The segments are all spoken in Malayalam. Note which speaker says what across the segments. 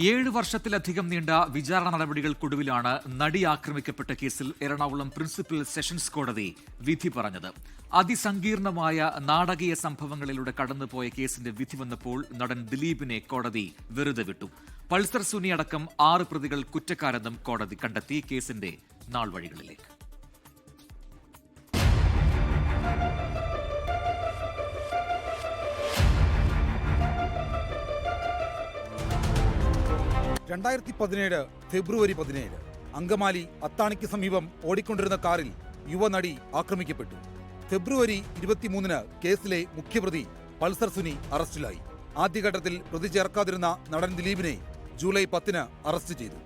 Speaker 1: ഏഴ് വർഷത്തിലധികം നീണ്ട വിചാരണ നടപടികൾക്കൊടുവിലാണ് നടി ആക്രമിക്കപ്പെട്ട കേസിൽ എറണാകുളം പ്രിൻസിപ്പൽ സെഷൻസ് കോടതി വിധി പറഞ്ഞത്. അതിസങ്കീർണമായ നാടകീയ സംഭവങ്ങളിലൂടെ കടന്നുപോയ കേസിന്റെ വിധി വന്നപ്പോൾ നടൻ ദിലീപിനെ കോടതി വെറുതെ വിട്ടു. പൾസർ സുനി അടക്കം ആറ് പ്രതികൾ കുറ്റക്കാരെന്നും കോടതി കണ്ടെത്തി കേസിന്റെ നാൾ
Speaker 2: രണ്ടായിരത്തി പതിനേഴ് ഫെബ്രുവരി പതിനേഴ് അങ്കമാലി അത്താണിക്ക് സമീപം ഓടിക്കൊണ്ടിരുന്ന കാറിൽ യുവനടി ആക്രമിക്കപ്പെട്ടു. ഫെബ്രുവരി ഇരുപത്തിമൂന്നിന് കേസിലെ മുഖ്യപ്രതി പൾസർ സുനി അറസ്റ്റിലായി. ആദ്യഘട്ടത്തിൽ പ്രതി ചേർക്കാതിരുന്ന നടൻ ദിലീപിനെ ജൂലൈ പത്തിന് അറസ്റ്റ് ചെയ്തു.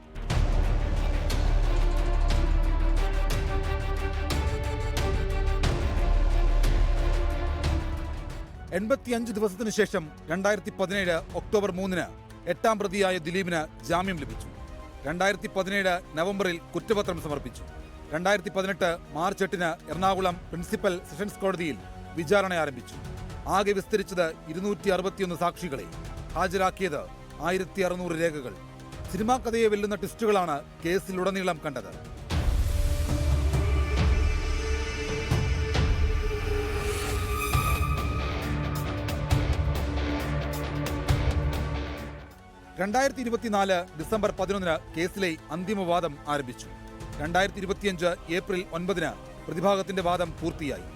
Speaker 2: എൺപത്തിയഞ്ച് ദിവസത്തിനു ശേഷം രണ്ടായിരത്തി പതിനേഴ് ഒക്ടോബർ മൂന്നിന് എട്ടാം പ്രതിയായ ദിലീപിന് ജാമ്യം ലഭിച്ചു. രണ്ടായിരത്തി പതിനേഴ് നവംബറിൽ കുറ്റപത്രം സമർപ്പിച്ചു. രണ്ടായിരത്തി പതിനെട്ട് മാർച്ച് എട്ടിന് എറണാകുളം പ്രിൻസിപ്പൽ സെഷൻസ് കോടതിയിൽ വിചാരണ ആരംഭിച്ചു. ആകെ വിസ്തരിച്ചത് ഇരുന്നൂറ്റി അറുപത്തിയൊന്ന് സാക്ഷികളെ ഹാജരാക്കിയത് ആയിരത്തി അറുന്നൂറ് രേഖകൾ. സിനിമാ കഥയെ വെല്ലുന്ന ട്വിസ്റ്റുകളാണ് കേസിലുടനീളം കണ്ടത്. രണ്ടായിരത്തി ഇരുപത്തിനാല് ഡിസംബർ പതിനൊന്നിന് കേസിലെ അന്തിമവാദം ആരംഭിച്ചു. രണ്ടായിരത്തി ഇരുപത്തിയഞ്ച് ഏപ്രിൽ ഒൻപതിന് പ്രതിഭാഗത്തിന്റെ വാദം പൂർത്തിയായി.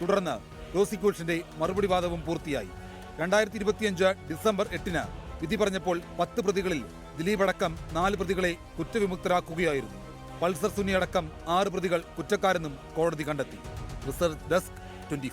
Speaker 2: തുടർന്ന് പ്രോസിക്യൂഷന്റെ മറുപടി വാദവും പൂർത്തിയായി. രണ്ടായിരത്തി ഇരുപത്തിയഞ്ച് ഡിസംബർ എട്ടിന് വിധി പറഞ്ഞപ്പോൾ പത്ത് പ്രതികളിൽ ദിലീപ് അടക്കം നാല് പ്രതികളെ കുറ്റവിമുക്തരാക്കുകയായിരുന്നു. പൾസർ സുനി അടക്കം ആറ് പ്രതികൾ കുറ്റക്കാരെന്നും കോടതി കണ്ടെത്തി. Research desk twenty